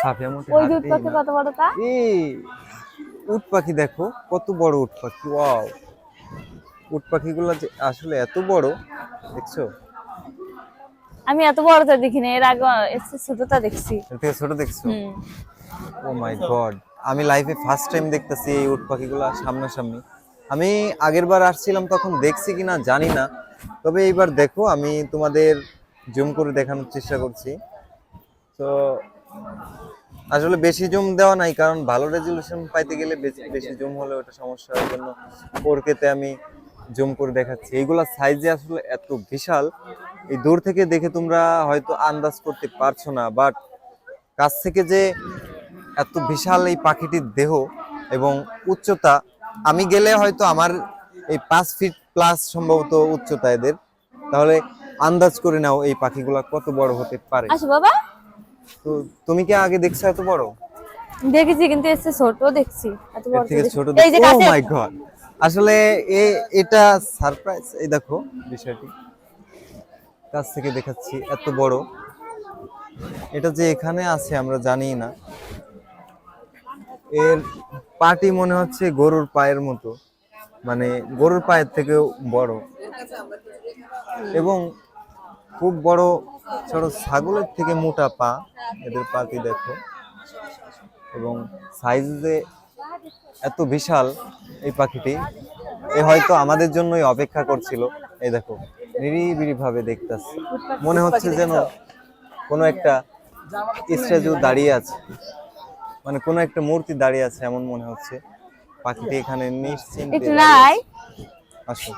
সাফিয়া ওই হাত? পাখি কত বড় তা? উট পাখি দেখো কত বড় উট পাখি ওয়াও। উট পাখিগুলো যে আসলে এত বড় দেখছ? আমি এত বড়টা দেখিনি এর আগে ছোটটা দেখছি। থেকে ছোট দেখছ? ও মাই গড আমি লাইফে ফার্স্ট টাইম দেখতেছি এই উট পাখিগুলো সামনাসামনি। আমি আগের বার আসছিলাম তখন দেখছি কিনা জানি না। তবে এইবার দেখো আমি তোমাদের জুম করে দেখানোর চেষ্টা করছি। তো আসলে বেশি জুম দেওয়া নাই, কারণ ভালো রেজলিউশন পাইতে গেলে বেশি জুম হলে ওটা সমস্যা হয় জন্য ওরকেতে আমি জুম করে দেখাচ্ছি। এইগুলা সাইজে আসলে এত বিশাল, এই দূর থেকে দেখে তোমরা হয়তো আন্দাজ করতে পারছ না বাট কাছ থেকে যে এত বিশাল এই পাখিটির দেহ এবং উচ্চতা, আমি গেলে হয়তো আমার এই পাঁচ ফিট প্লাস সম্ভবত উচ্চতা এদের, তাহলে আন্দাজ করে নাও এই পাখিগুলা কত বড় হতে পারে। আসো বাবা তো তুমি কি আগে দেখছ এত বড়? দেখেছি কিন্তু চেয়ে ছোট দেখছি। এত বড় থেকে ছোট এই যে ও কাছে মাই গড আসলে এ এটা সারপ্রাইজ এই দেখো বিষয়টি। কাছ থেকে দেখাচ্ছি এত বড়। এটা যে এখানে আছে আমরা জানি না। এর পাটি মনে হচ্ছে গরুর পায়ের মতো। মানে গরুর পায়ের থেকেও বড়। এবং খুব বড় ছোট ছাগলের থেকে মোটা পা এদের পাটি দেখো? এবং সাইজ সাইজে এত বিশাল এই পাখিটি এ হয়তো আমাদের জন্যই অপেক্ষা করছিল। এই দেখো নিরিবিলি ভাবে দেখতেছে। মনে হচ্ছে যেন কোনো একটা স্ট্যাচু দাঁড়িয়ে আছে। মানে কোনো একটা মূর্তি দাঁড়িয়ে আছে এমন মনে হচ্ছে। পাখিটি এখানে নিশ্চিন্তে। আসো